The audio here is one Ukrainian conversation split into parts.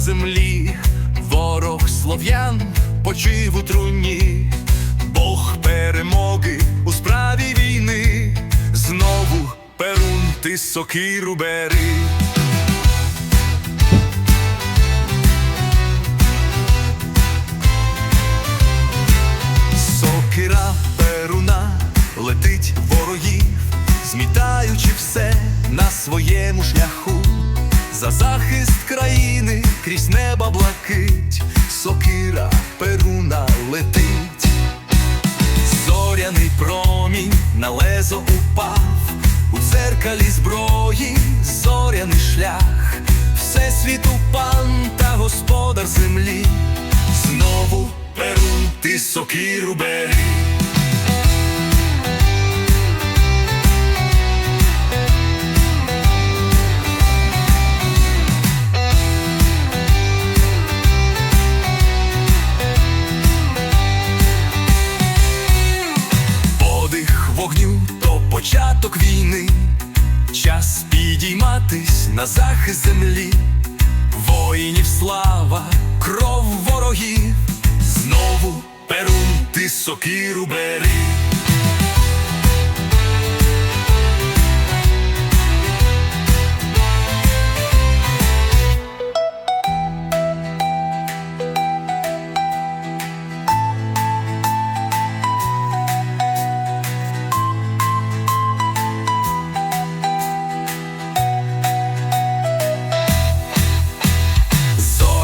землі, ворог слов'ян почив у труні, Бог перемоги у справі війни, знову перун ти сокиру бери. Сокира перуна летить ворогів, змітаючи все на своєму шляху. За захист країни крізь неба блакить, сокира перуна летить, зоряний промінь на лезо упав, у дзеркалі зброї зоряний шлях, Всесвіту пан та господар землі, знову перун ти сокиру бери. Початок війни, час підійматись на захист землі, воїнів слава, кров ворогів, знову перун ти сокиру бери.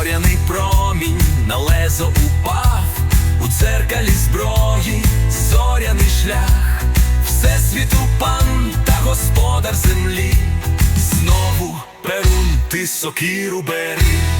Зоряний промінь на лезо упав, у церкалі зброї, зоряний шлях, Всесвіту пан та господар землі, знову перун ти сокіру бери.